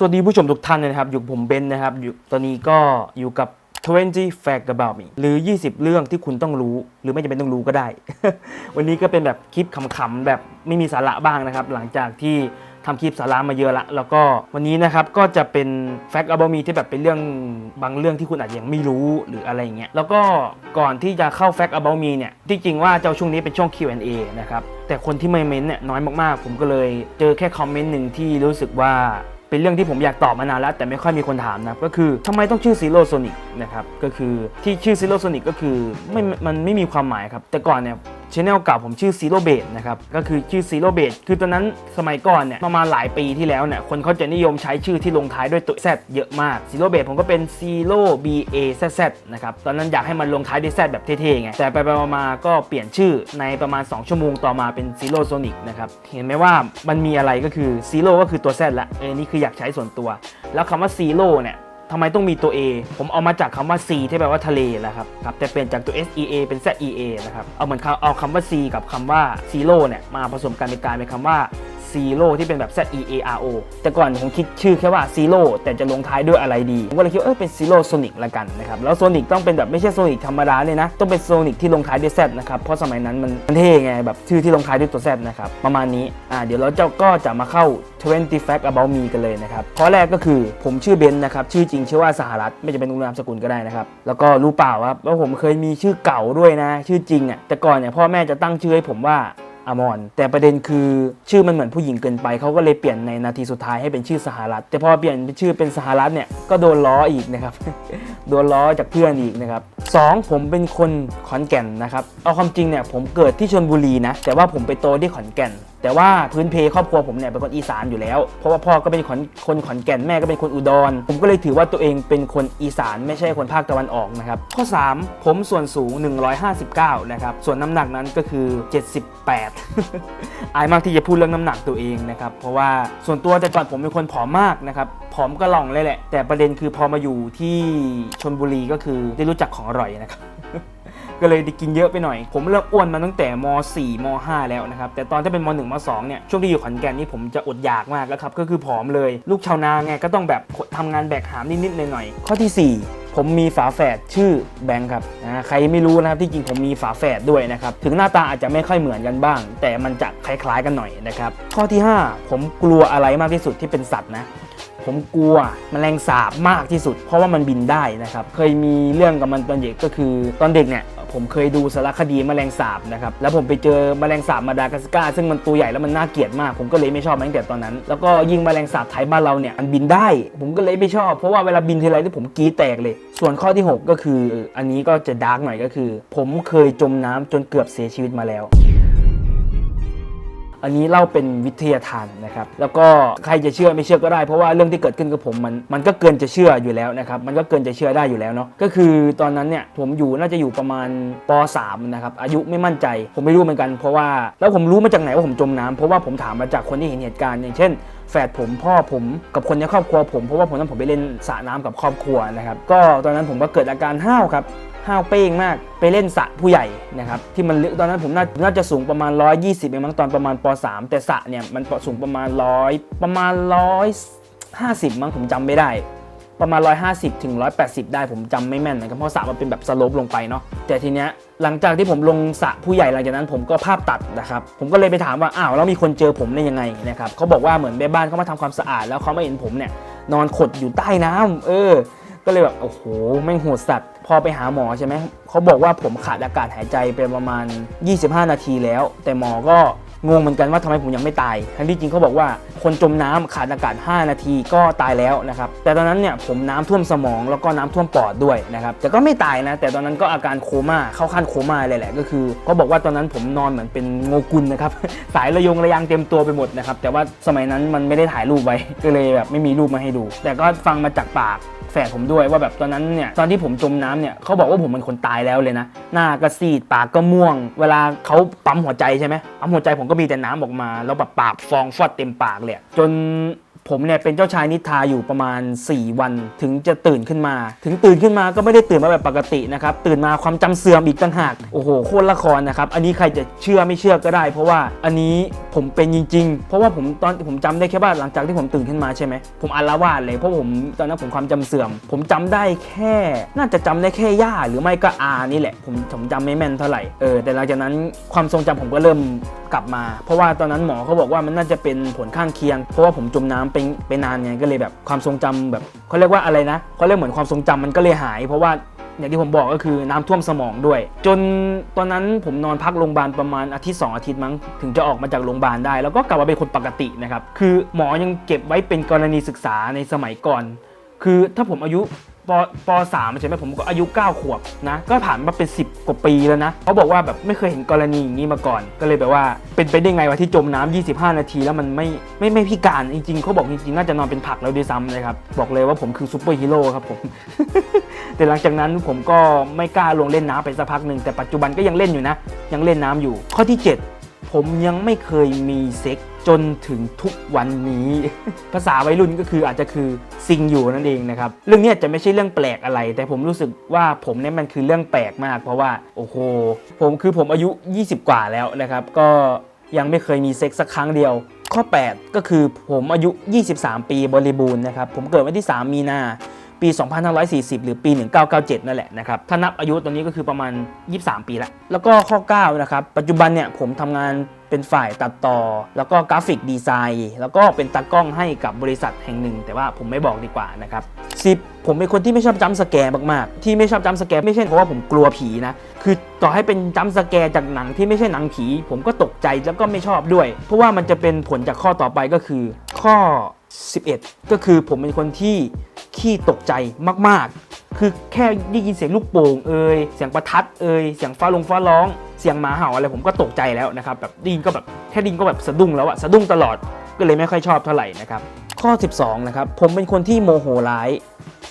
สวัสดีผู้ชมทุกท่านนะครับอยู่ผมเบนนะครับอยู่ตอนนี้ก็อยู่กับ 20 fact about me หรือ 20 เรื่องที่คุณต้องรู้ หรือไม่จำเป็นต้องรู้ก็ได้ วันนี้ก็เป็นแบบคลิปขำๆแบบไม่มีสาระบ้างนะครับ หลังจากที่ทำคลิปสาระมาเยอะละ แล้วก็วันนี้นะครับก็จะเป็น fact about me ที่แบบเป็นเรื่องบางเรื่องที่คุณอาจจะยังไม่รู้หรืออะไรอย่างเงี้ย แล้วก็ก่อนที่จะเข้า fact about me เนี่ย ที่จริงว่าเจ้าช่วงนี้เป็นช่วง Q&A นะครับ แต่คนที่ไม่เม้นต์เนี่ยน้อยมากๆ ผมก็เลยเจอแค่คอมเมนต์หนึ่งที่รู้สึกว่า เป็นเรื่องที่ผมอยากตอบมานานแล้ว แต่ไม่ค่อยมีคนถามนะก็คือทำไมต้องชื่อซีโร่โซนิกนะครับก็คือที่ชื่อซีโร่โซนิกก็คือไม่มันไม่มีความหมายครับแต่ก่อนเนี่ยชแนลเก่าผมชื่อซีโรเบดนะครับก็คือชื่อซีโรเบดคือตอนนั้นสมัยก่อนเนี่ยประมาณหลายปีที่แล้วเนี่ยคนเขาจะนิยมใช้ชื่อที่ลงท้ายด้วยตัว Z เยอะมากซีโรเบดผมก็เป็นซีโร่ B A Z Z นะครับตอนนั้นอยากให้มันลงท้ายด้วย Z แบบเท่ๆไงแต่ไปไปๆมาๆก็เปลี่ยนชื่อในประมาณ 2 ชั่วโมงต่อมาเป็นซีโร่โซนิกนะครับเห็นไหมว่ามันมีอะไรก็คือซีโร่ก็คือตัว Z ละเออนี่คืออยากใช้ส่วนตัว แล้วคำว่าซีโร่เนี่ย ทำไมต้องมีตัว A ผมเอามาจากคำว่า C ที่แปลว่าทะเลนะครับครับแต่เปลี่ยนจากตัว S E A เป็น Z E A นะครับ เอาเหมือนเขาเอาคำว่า C กับคำว่าซีโร่เนี่ยมาผสมกันเป็นกลายเป็นคำว่า ซีโร่ที่เป็นแบบ Z E A R O แต่ก่อนผมคิดชื่อแค่ว่าซีโร่แต่จะลงท้ายด้วยอะไรดี ผมก็เลยคิดว่าเออเป็นซีโร่โซนิกละกันนะครับแล้วโซนิกต้องเป็นแบบไม่ใช่โซนิกธรรมดาเลยนะ ต้องเป็นโซนิกที่ลงท้ายด้วย Z นะครับเพราะสมัยนั้นมันเท่ไงแบบชื่อที่ลงท้ายด้วยตัว Z นะครับประมาณนี้อ่าเดี๋ยวเราเจะก็จะมาเข้า 20 fact about me กันเลยนะครับข้อแรกก็คือผมชื่อเบนนะครับชื่อจริงชื่อว่าสหรัฐไม่จะเป็นนามสกุลก็ได้นะครับแล้วก็รู้เปล่าครับว่าผมเคยมีชื่อเก่าด้วยนะ ชื่อจริงอะแต่ก่อนเนี่ยพ่อแม่จะตั้งชื่อให้ผมว่า อมรแต่ประเด็นคือชื่อมันเหมือนผู้หญิงเกินไปเขาก็เลยเปลี่ยนในนาทีสุดท้ายให้เป็นชื่อสหรัฐแต่พอเปลี่ยนเป็นชื่อเป็นสหรัฐเนี่ยก็โดนล้ออีกนะครับโดนล้อจากเพื่อนอีกนะครับสองผมเป็นคนขอนแก่นนะครับเอาความจริงเนี่ยผมเกิดที่ชลบุรีนะแต่ว่าผมไปโตที่ขอนแก่นแต่ว่าพื้นเพครอบครัวผมเนี่ยเป็นคนอีสานอยู่แล้ว เพราะว่าพ่อก็เป็นคนคนขอนแก่นแม่ก็เป็นคนอุดร ผมก็เลยถือว่าตัวเองเป็นคนอีสานไม่ใช่คนภาคตะวันออกนะครับข้อ 3 ผมส่วนสูง 159 นะครับ ส่วนน้ำหนักนั้นก็คือ 78 อายมากที่จะพูดเรื่องน้ำหนักตัวเองนะครับ เพราะว่าส่วนตัวแต่ก่อนผมเป็นคนผอมมากนะครับผอมก็ล่องเลยแหละ แต่ประเด็นคือพอมาอยู่ที่ชนบุรีก็คือได้รู้จักของอร่อยนะครับ ก็เลยได้กินเยอะไปหน่อย ผมเริ่มอ้วนมาตั้งแต่ม .4 ม .5 แล้วนะครับ แต่ตอนที่เป็นม .1 ม .2 เนี่ย ช่วงที่อยู่ขอนแก่นนี่ผมจะอดอยากมากแล้วครับ ก็คือผอมเลย ลูกชาวนาไงก็ต้องแบบทำงานแบกหามนิดๆหน่อยๆ ข้อทีสี่ 4ผมมีฝาแฝดชื่อแบงค์ครับนะใครไม่รู้นะครับที่จริงผมมีฝาแฝดด้วยนะครับ ถึงหน้าตาอาจจะไม่ค่อยเหมือนกันบ้าง แต่มันจะคล้ายๆกันหน่อยนะครับ ข้อที่ 5 ผมกลัวอะไรมากที่สุดที่เป็นสัตว์นะ ผมกลัวแมลงสาบมากที่สุด เพราะว่ามันบินได้นะครับ เคยมีเรื่องกับมันตอนเด็กก็คือตอนเด็กเนี่ย ผมเคยดูสารคดีแมลงสาบนะครับแล้วผมไปเจอแมลงสาบมาดากัสการ์ซึ่งมันตัวใหญ่แล้วมันน่าเกลียดมาก ผมก็เลยไม่ชอบมันตั้งแต่ตอนนั้น แล้วก็ยิ่งแมลงสาบไทยบ้านเราเนี่ยมันบินได้ ผมก็เลยไม่ชอบ เพราะว่าเวลาบินทีไรที่ผมกีแตกเลย ส่วนข้อที่ 6 ก็คือ อันนี้ก็จะดาร์กหน่อยก็คือ ผมเคยจมน้ำจนเกือบเสียชีวิตมาแล้ว อันนี้เล่าเป็นวิทยาทานนะครับ แล้วก็ใครจะเชื่อไม่เชื่อก็ได้เพราะว่าเรื่องที่เกิดขึ้นกับผมมันมันก็เกินจะเชื่ออยู่แล้วนะครับ มันก็เกินจะเชื่อได้อยู่แล้วเนาะก็คือตอนนั้นเนี่ยผมอยู่น่าจะอยู่ประมาณป .3 นะครับอายุไม่มั่นใจ ผมไม่รู้เหมือนกันเพราะว่าแล้วผมรู้มาจากไหนว่าผมจมน้ำเพราะว่าผมถามมาจากคนที่เห็นเหตุการณ์อย่างเช่นแฝดผมพ่อผมกับคนในครอบครัวผมเพราะว่าผมนั้นผมไปเล่นสระน้ำกับครอบครัวนะครับก็ตอนนั้นผมก็เกิดอาการห้าวครับ ห้าวเป้งมาก ไปเล่นสะผู้ใหญ่นะครับที่มันลึกตอนนั้นผมน่านาจะสูงประมาณ 120เองมั้งตอนประมาณป .3 แต่สะเนี่ยมันสูงประมาณ100ประมาณ150มั้งผมจำไม่ได้ ประมาณ 150ถึง180 ได้ผมจำไม่แม่นนะครับเพราะสระมันเป็นแบบสโลปลงไปเนาะแต่ทีเนี้ยหลังจากที่ผมลงสระผู้ใหญ่หลังจากนั้นผมก็ภาพตัดนะครับผมก็เลยไปถามว่าอ้าวแล้วมีคนเจอผมได้ยังไงนะครับเขาบอกว่าเหมือนแม่บ้านเขามาทำความสะอาดแล้วเขาไม่เห็นผมเนี่ยนอนขดอยู่ใต้น้ำเออ ก็เลยแบบโอ้โหแม่งโหดสัตว์ พอไปหาหมอใช่ไหมเขาบอกว่าผมขาดอากาศหายใจไปประมาณ 25 นาทีแล้ว แต่หมอก็ งงเหมือนกันว่าทำไมผมยังไม่ตาย ทั้งที่จริงเขาบอกว่าคนจมน้ำขาดอากาศ 5 นาทีก็ตายแล้วนะครับ แต่ตอนนั้นเนี่ยผมน้ำท่วมสมองแล้วก็น้ำท่วมปอดด้วยนะครับ แต่ก็ไม่ตายนะ แต่ตอนนั้นก็อาการโคม่า เข้าขั้นโคม่าเลยแหละ ก็คือเขาบอกว่าตอนนั้นผมนอนเหมือนเป็นโงกุลนะครับ สายระยงระยางเต็มตัวไปหมดนะครับ แต่ว่าสมัยนั้นมันไม่ได้ถ่ายรูปไว้ ก็เลยแบบไม่มีรูปมาให้ดู แต่ก็ฟังมาจากปากแฝดผมด้วยว่าแบบตอนนั้นเนี่ยตอนที่ผมจมน้ำเนี่ยเขาบอกว่าผมเป็นคนตายแล้วเลยนะ หน้าก็ซีดปากก็ม่วง เวลาเขาปั๊มหัวใจใช่ไหมปั๊มหัวใจผมก็มีแต่น้ำออกมา แล้วแบบปากฟองฟอดเต็มปากเลยจน ผมเนี่ยเป็นเจ้าชายนิทราอยู่ประมาณ 4 วันถึงจะตื่นขึ้นมา ถึงตื่นขึ้นมาก็ไม่ได้ตื่นมาแบบปกตินะครับ ตื่นมาความจำเสื่อมอีกต่างหาก โอ้โหโคตรละครนะครับ อันนี้ใครจะเชื่อไม่เชื่อก็ได้ เพราะว่าอันนี้ผมเป็นจริง ๆ เพราะว่าผมตอนผมจำได้แค่ว่าหลังจากที่ผมตื่นขึ้นมาใช่ไหมผมอาละวาดเลยเพราะผมตอนนั้นผมความจำเสื่อม ผมจำได้แค่ น่าจะจำได้แค่ย่าหรือไม่ก็อานี่แหละ ผมผมจำไม่แม่นเท่าไหร่เออแต่หลังจากนั้นความทรงจำผมก็เริ่มกลับมา เพราะว่าตอนนั้นหมอเขาบอกว่ามันน่าจะเป็นผลข้างเคียง เพราะว่าผมจมน้ำไปไปนานไงก็เลยแบบความทรงจำแบบเขาเรียกว่าอะไรนะเขาเรียกเหมือนความทรงจำมันก็เลยหาย เพราะว่าอย่างที่ผมบอกก็คือน้ำท่วมสมองด้วย จนตอนนั้นผมนอนพักโรงพยาบาลประมาณอาทิตย์2อาทิตย์มั้งถึงจะออกมาจากโรงพยาบาลได้ แล้วก็กลับมาเป็นคนปกตินะครับคือหมอยังเก็บไว้เป็นกรณีศึกษาในสมัยก่อน คือถ้าผมอายุ ปปสามใช่ไหมผมก็อายุ 9 ขวบนะ ก็ผ่านมาเป็น 10 กว่าปีแล้วนะเขาบอกว่าแบบไม่เคยเห็นกรณีอย่างนี้มาก่อน ก็เลยแบบว่าเป็นไปได้ไงวะที่จมน้ำ25 นาที แล้วมันไม่ไม่ไม่พิการจริงๆเขาบอกจริงๆน่าจะนอนเป็นผักแล้วด้วยซ้ำนะครับ บอกเลยว่าผมคือซูเปอร์ฮีโร่ครับผมแต่หลังจากนั้นผมก็ไม่กล้าลงเล่นน้ำไปสักพักหนึ่งแต่ปัจจุบันก็ยังเล่นอยู่นะ ยังเล่นน้ำอยู่ ข้อที่ 7 ผมยังไม่เคยมีเซ็กจนถึงทุกวันนี้ ภาษาวัยรุ่นก็คืออาจจะคือซิงอยู่นั่นเองนะครับ เรื่องนี้จะไม่ใช่เรื่องแปลกอะไร แต่ผมรู้สึกว่าผมเนี่ยมันคือเรื่องแปลกมาก เพราะว่าโอ้โหผมคือผมอายุ 20 กว่าแล้วนะครับ ก็ยังไม่เคยมีเซ็กสักครั้งเดียว ข้อ 8 ก็คือผมอายุ 23 ปีบริบูรณ์นะครับ ผมเกิดวันที่ 3 มีนา ปี 2540 หรือปี 1997 นั่นแหละนะครับ ถ้านับอายุตอนนี้ก็คือประมาณ 23 ปีละ แล้วก็ข้อ 9 นะครับ ปัจจุบันเนี่ยผมทำงานเป็นฝ่ายตัดต่อ แล้วก็กราฟิกดีไซน์ แล้วก็เป็นตากล้องให้กับบริษัทแห่งหนึ่ง แต่ว่าผมไม่บอกดีกว่านะครับ10ผมเป็นคนที่ไม่ชอบจัมสแกร์มากๆ ที่ไม่ชอบจัมสแกร์ไม่ใช่เพราะว่าผมกลัวผีนะ คือต่อให้เป็นจัมสแกร์จากหนังที่ไม่ใช่หนังผี ผมก็ตกใจแล้วก็ไม่ชอบด้วย เพราะว่ามันจะเป็นผลจากข้อต่อไปก็คือ ข้อ 11 ก็คือผมเป็นคนที่ ขี้ตกใจมากๆ คือแค่ได้ยินเสียงลูกโป่งเอ่ยเสียงประทัดเอ่ยเสียงฟ้าลงฟ้าร้อง เสียงหมาเห่าอะไรผมก็ตกใจแล้วนะครับแบบไดยินก็แบบแค่ดินก็แบบสะดุ้งแล้วอะสะดุ้งตลอดก็เลยไม่ค่อยชอบเท่าไหร่นะครับข้อ 12 นะครับ ผมเป็นคนที่โมโหร้าย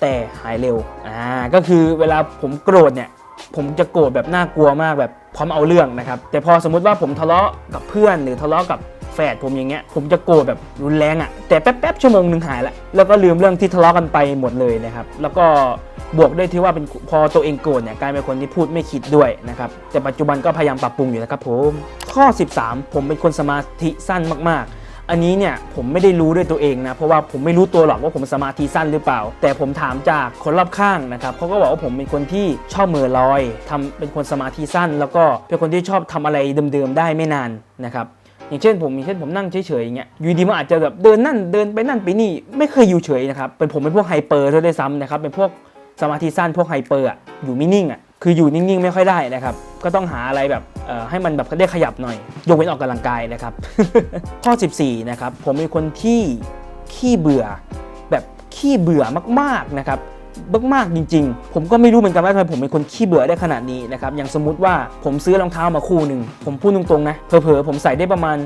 แต่หายเร็วอ่าก็คือเวลาผมโกรธเนี่ย ผมจะโกรธแบบน่ากลัวมากแบบพร้อมเอาเรื่องนะครับ แต่พอสมมุติว่าผมทะเลาะกับเพื่อนหรือทะเลาะกับ แฟนผมอย่างเงี้ยผมจะโกรธแบบรุนแรงอะ่ะแต่แป๊บๆชั่วโมงหนึ่งหายละแล้วก็ลืมเรื่องที่ทะเลาะกันไปหมดเลยนะครับแล้วก็บวกด้วยที่ว่าเป็นพอตัวเองโกรธเนี่ยกลายเป็นคนที่พูดไม่คิดด้วยนะครับแต่ปัจจุบันก็พยายามปรับปรุงอยู่นะครับผมข้อ 13 ผมเป็นคนสมาธิสั้นมากๆอันนี้เนี่ยผมไม่ได้รู้ด้วยตัวเองนะเพราะว่าผมไม่รู้ตัวหรอกว่าผมสมาธิสั้นหรือเปล่า แต่ผมถามจากคนรอบข้างนะครับเขาก็บอกว่าผมเป็นคนที่ชอบเมือลอยทำเป็นคนสมาธิสั้น แล้วก็เป็นคนที่ชอบทำอะไรเดิมๆได้ไม่นานนะครับ อย่างเช่นผมอย่างเช่นผมนั่งเฉยๆอย่างเงี้ยอยู่ดีมันอาจจะแบบเดินนั่นเดินไปนั่นไปนี่ไม่เคยอยู่เฉยนะครับเป็นผมเป็นพวกไฮเปอร์ด้วยซ้ำนะครับเป็นพวกสมาธิสั้นพวกไฮเปอร์อะอยู่ไม่นิ่งอะคืออยู่นิ่งๆไม่ค่อยได้นะครับ ก็ต้องหาอะไรแบบเอ่อให้มันแบบได้ขยับหน่อย ยกเว้นออกกำลังกายนะครับ ข้อ 14 นะครับ ผมเป็นคนที่ขี้เบื่อแบบขี้เบื่อมากๆนะครับ มากๆจริง ๆ ผมก็ไม่รู้เหมือนกันว่าทำไมผมเป็นคนขี้เบื่อได้ขนาดนี้นะครับอย่างสมมติว่าผมซื้อรองเท้ามาคู่หนึ่งผมพูดตรงๆนะเผลอๆผมใส่ได้ประมาณ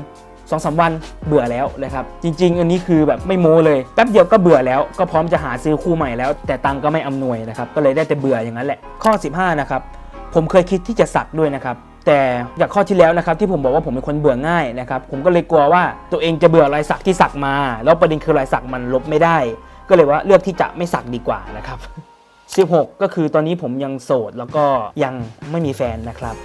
2องสวันเบื่อแล้วนะครับ จริง ๆ อันนี้คือแบบไม่โม้เลยแป๊บเดียวก็เบื่อแล้วก็พร้อมจะหาซื้อคู่ใหม่แล้ว แต่ตังก็ไม่อำนวยนะครับก็เลยได้แต่เบื่ออย่างนั้นแหละข้อ 15 นะครับ ผมเคยคิดที่จะสักด้วยนะครับ แต่จากข้อที่แล้วนะครับที่ผมบอกว่าผมเป็นคนเบื่อง่ายนะครับผมก็เลยกลัวว่าตัวเองจะเบื่อรอยสักที่สักมา แล้วประเด็นคือรอยสักมันลบไม่ได้ ก็เลยว่าเลือกที่จะไม่สักดีกว่านะครับ 16 ก็คือตอนนี้ผมยังโสดแล้วก็ยังไม่มีแฟนนะครับ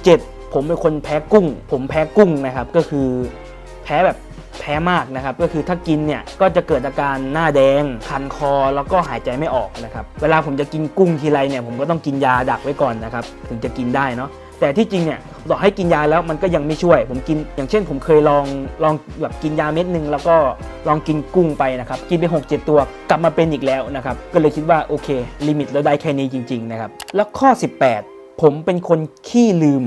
17 ผมเป็นคนแพ้กุ้ง ผมแพ้กุ้งนะครับ ก็คือแพ้แบบแพ้มากนะครับ ก็คือถ้ากินเนี่ยก็จะเกิดอาการหน้าแดง คันคอแล้วก็หายใจไม่ออกนะครับ เวลาผมจะกินกุ้งทีไรเนี่ยผมก็ต้องกินยาดักไว้ก่อนนะครับ ถึงจะกินได้เนาะ แต่ที่จริงเนี่ยต่อให้กินยาแล้วมันก็ยังไม่ช่วย ผมกิน อย่างเช่น ผมเคยลองลองแบบกินยาเม็ดหนึ่งแล้วก็ลองกินกุ้งไปนะครับ กินไป 6 7 ตัวกลับมาเป็นอีกแล้วนะครับ ก็เลยคิดว่าโอเค ลิมิตเราได้แค่นี้จริง ๆ นะครับ แล้วข้อ 18 ผมเป็นคนขี้ลืม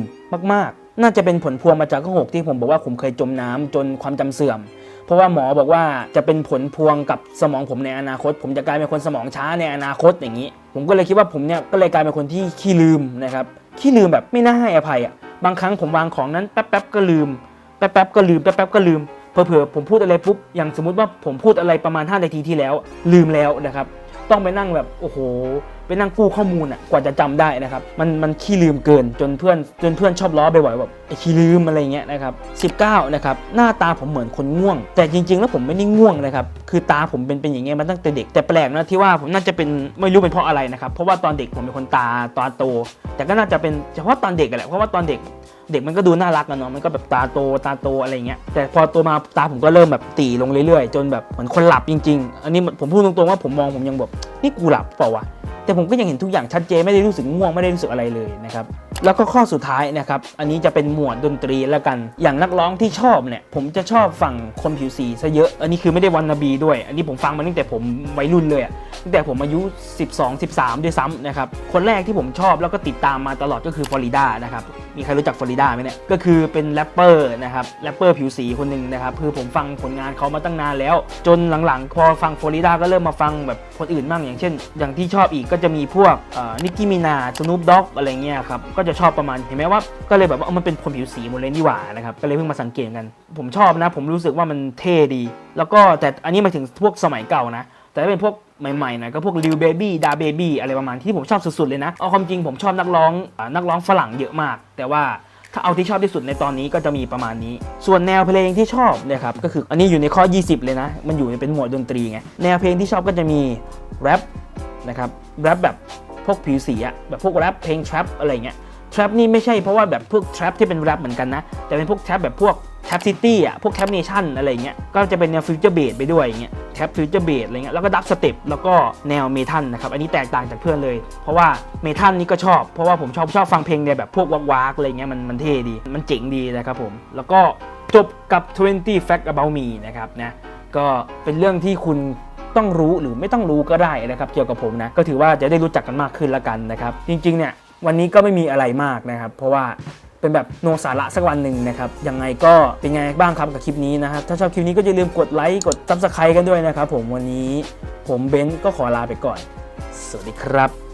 มากๆ น่าจะเป็นผลพวงมาจากข้อ6ที่ผมบอกว่าผมเคยจมน้ำจนความจำเสื่อม เพราะว่าหมอบอกว่าจะเป็นผลพวงกับสมองผมในอนาคต ผมจะกลายเป็นคนสมองช้าในอนาคตอย่างนี้ ผมก็เลยคิดว่าผมเนี่ยก็เลยกลายเป็นคนที่ขี้ลืมนะครับขี้ลืมแบบไม่น่าให้อภัยอะบางครั้งผมวางของนั้นแป๊บๆก็ลืมแป๊บๆก็ลืมแป๊บๆก็ลืมเผลอๆผมพูดอะไรปุ๊บอย่างสมมุติว่าผมพูดอะไรประมาณ5นาทีที่แล้ว ลืมแล้วนะครับ ต้องไปนั่งแบบโอ้โห ไปนั่งกู้ข้อมูลอะกว่าจะจำได้นะครับ มันมันขี้ลืมเกินจนเพื่อนจนเพื่อนชอบล้อบ่อยๆแบบไอ้ขี้ลืมอะไรเงี้ยนะครับ19นะครับหน้าตาผมเหมือนคนง่วง แต่จริง ๆ แล้วผมไม่ได้ง่วงนะครับคือตาผมเป็นเป็นอย่างเงี้ยมาตั้งแต่เด็กแต่แปลกนะที่ว่าผมน่าจะเป็นไม่รู้เป็นเพราะอะไรนะครับเพราะว่าตอนเด็กผมเป็นคนตาตาโต แต่ก็น่าจะเป็นเฉพาะตอนเด็กแหละเพราะว่าตอนเด็กเด็กมันก็ดูน่ารักกันเนาะมันก็แบบตาโตตาโตอะไรเงี้ยแต่พอโตมาตาผมก็เริ่มแบบตีลงเรื่อยๆ จนแบบเหมือนคนหลับจริง ๆ อันนี้ผมพูดตรงๆว่าผมมองผมยังแบบนี่กูหลับเปล่าวะ แต่ผมก็ยังเห็นทุกอย่างชัดเจนไม่ได้รู้สึกง่วงไม่ได้รู้สึกอะไรเลยนะครับแล้วก็ข้อสุดท้ายนะครับอันนี้จะเป็นหมวดดนตรีแล้วกัน อย่างนักร้องที่ชอบเนี่ยผมจะชอบฝั่งคนผิวสีซะเยอะ อันนี้คือไม่ได้วันนาบีด้วย อันนี้ผมฟังมาตั้งแต่ผมวัยรุ่นเลยตั้งแต่ผมอายุ 12 13 ด้วยซ้ำนะครับคนแรกที่ผมชอบแล้วก็ติดตามมาตลอดก็คือฟลอริดานะครับ มีใครรู้จักฟลอริดาไหมเนี่ย ก็คือเป็นแรปเปอร์นะครับแรปเปอร์ผิวสีคนหนึ่งนะครับคือผมฟังผลงานเขามาตั้งนานแล้ว จนหลังๆ พอฟังฟลอริดาก็เริ่มมาฟังแบบคนอื่นบ้างอย่างเช่น อย่างที่ชอบอีกก็จะมีพวกนิกกี้มินาสนูปด็อกอะไรเงี้ยครับก็จะชอบประมาณเห็นไหมว่าก็เลยแบบว่ามันเป็นคนผิวสีหมดเลยนี่หว่านะครับก็เลยเพิ่งมาสังเกตกัน ผมชอบนะ ผมรู้สึกว่ามันเท่ดี แล้วก็แต่อันนี้มาถึงพวกสมัยเก่านะ แต่ถ้าเป็นพวกใหม่ๆหนะก็พวกลิวเบบี้ดาเบบี้อะไรประมาณที่ผมชอบสุดๆเลยนะ เอาความจริงผมชอบนักร้องอนักร้องฝรั่งเยอะมาก แต่ว่าถ้าเอาที่ชอบที่สุดในตอนนี้ก็จะมีประมาณนี้ ส่วนแนวเพลงที่ชอบเนี่ยครับก็คืออันนี้อยู่ในข้อ 20 เลยนะ มันอยู่ในเป็นหมวดดนตรีไง แนวเพลงที่ชอบก็จะมีแรปนะครับ แรปแบบพวกผิวสีอะแบบพวกแรปเพลงทรัพอะไรเงี้ยทรัพนี่ไม่ใช่เพราะว่าแบบพวกทรัพที่เป็นแรปเหมือนกันนะ แต่เป็นพวกทรัพแบบพวก แท็บซิตี้อะพวกแท็บเนชั่นอะไรเงี้ยก็จะเป็นแนวฟิวเจอร์เบสไปด้วยอย่างเงี้ยแท็บฟิวเจอร์เบสอะไรเงี้ยแล้วก็ดับสเต็ปแล้วก็แนวเมทัลนะครับอันนี้แตกต่างจากเพื่อนเลย เพราะว่าเมทัลนี่ก็ชอบ เพราะว่าผมชอบชอบฟังเพลงในแบบพวกวากๆอะไรเงี้ยมันมันเท่ดีมันเจ๋งดีนะครับผมแล้วก็จบกับ 20 Fact About Me นะครับนะก็เป็นเรื่องที่คุณต้องรู้หรือไม่ต้องรู้ก็ได้นะครับเกี่ยวกับผมนะก็ถือว่าจะได้รู้จักกันมากขึ้นละกันนะครับจริงๆเนี่ยวันนี้ก็ไม่มีอะไรมากนะครับ เพราะว่า เป็นแบบโนสาระสักวันหนึ่งนะครับยังไงก็เป็นไงบ้างครับกับคลิปนี้นะครับถ้าชอบคลิปนี้ก็อย่าลืมกดไลค์กดซับสไครต์กันด้วยนะครับผมวันนี้ผมเบนซ์ก็ขอลาไปก่อน สวัสดีครับ